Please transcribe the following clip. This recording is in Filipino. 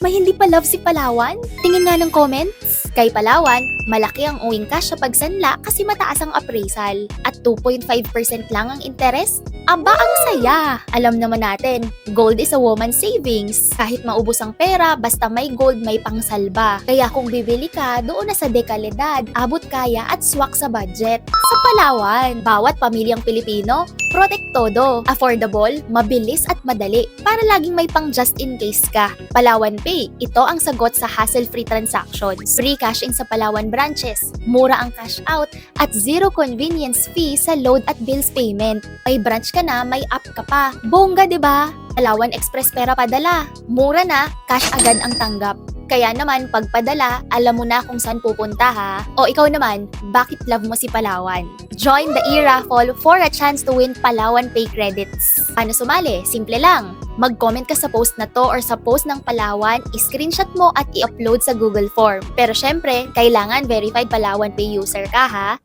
May hindi pa love si Palawan? Tingin nga ng comments. Kay Palawan, malaki ang owing cash sa pagsanla kasi mataas ang appraisal. At 2.5% lang ang interest? Aba, ang saya! Alam naman natin, gold is a woman's savings. Kahit maubos ang pera, basta may gold, may pangsalba. Kaya kung bibili ka, doon na sa dekalidad, abot kaya at swak sa budget. Sa Palawan, bawat pamilyang Pilipino, protektodo, affordable, mabilis at madali para laging may pang just in case ka. Palawan Pay, ito ang sagot sa hassle-free transactions. Free in sa Palawan branches, mura ang cash out, at zero convenience fee sa load at bills payment. May branch ka na, may app ka pa. Bongga, 'di ba? Palawan Express pera padala. Mura na, cash agad ang tanggap. Kaya naman, pagpadala, alam mo na kung saan pupunta ha. O ikaw naman, bakit love mo si Palawan? Join the e-raffle for a chance to win Palawan Pay credits. Paano sumali? Simple lang. Mag-comment ka sa post na to or sa post ng Palawan, i-screenshot mo at i-upload sa Google Form. Pero syempre, kailangan verified Palawan Pay user ka ha.